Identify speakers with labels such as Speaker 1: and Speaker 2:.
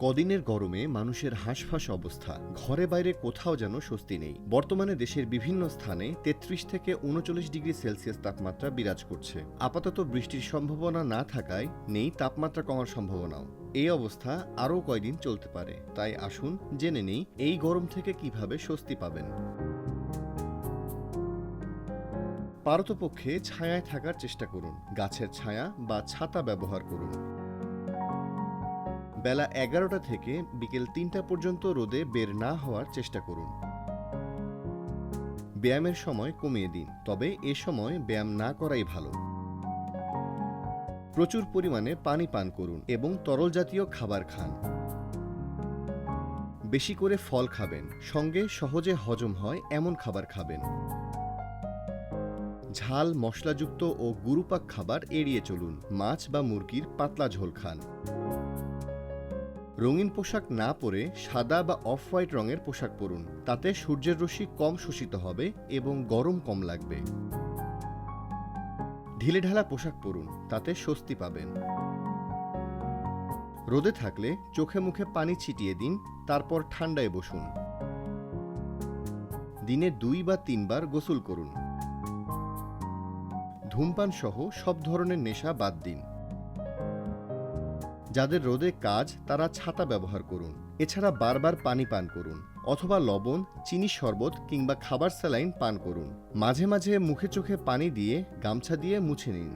Speaker 1: কদিনের গরমে মানুষের হাঁসফাঁস অবস্থা। ঘরে বাইরে কোথাও যেন স্বস্তি নেই। বর্তমানে দেশের বিভিন্ন স্থানে তেত্রিশ থেকে উনচল্লিশ ডিগ্রি সেলসিয়াস তাপমাত্রা বিরাজ করছে। আপাতত বৃষ্টির সম্ভাবনা না থাকায় নেই তাপমাত্রা কমার সম্ভাবনাও। এই অবস্থা আরও কয়দিন চলতে পারে? তাই আসুন জেনে নেই এই গরম থেকে কীভাবে স্বস্তি পাবেন। পারতপক্ষে ছায়ায় থাকার চেষ্টা করুন। গাছের ছায়া বা ছাতা ব্যবহার করুন। বেলা এগারোটা থেকে বিকেল তিনটা পর্যন্ত রোদে বের না হওয়ার চেষ্টা করুন। ব্যায়ামের সময় কমিয়ে দিন, তবে এ সময় ব্যায়াম না করাই ভালো। প্রচুর পরিমাণে পানি পান করুন এবং তরল জাতীয় খাবার খান। বেশি করে ফল খাবেন, সঙ্গে সহজে হজম হয় এমন খাবার খাবেন। ঝাল, মশলাযুক্ত ও গুরুপাক খাবার এড়িয়ে চলুন, মাছ বা মুরগির পাতলা ঝোল খান। রঙিন পোশাক না পরে সাদা বা অফ হোয়াইট রঙের পোশাক পরুন। তাতে সূর্যের রশ্মি কম শোষিত হবে এবং গরম কম লাগবে। ঢিলেঢালা পোশাক পরুন, তাতে স্বস্তি পাবেন। রোদে থাকলে চোখে মুখে পানি ছিটিয়ে দিন, তারপর ঠান্ডায় বসুন। দিনে দুই বা তিনবার গোসল করুন। ধূমপান সহ সব ধরনের নেশা বাদ দিন। যাদের রোদে কাজ তারা ছাতা ব্যবহার করুন। এছাড়া বারবার পানি পান করুন অথবা লবণ, চিনি শরবত কিংবা খাবার স্যালাইন পান করুন। মাঝে মাঝে মুখে চোখে পানি দিয়ে, গামছা দিয়ে মুছে নিন।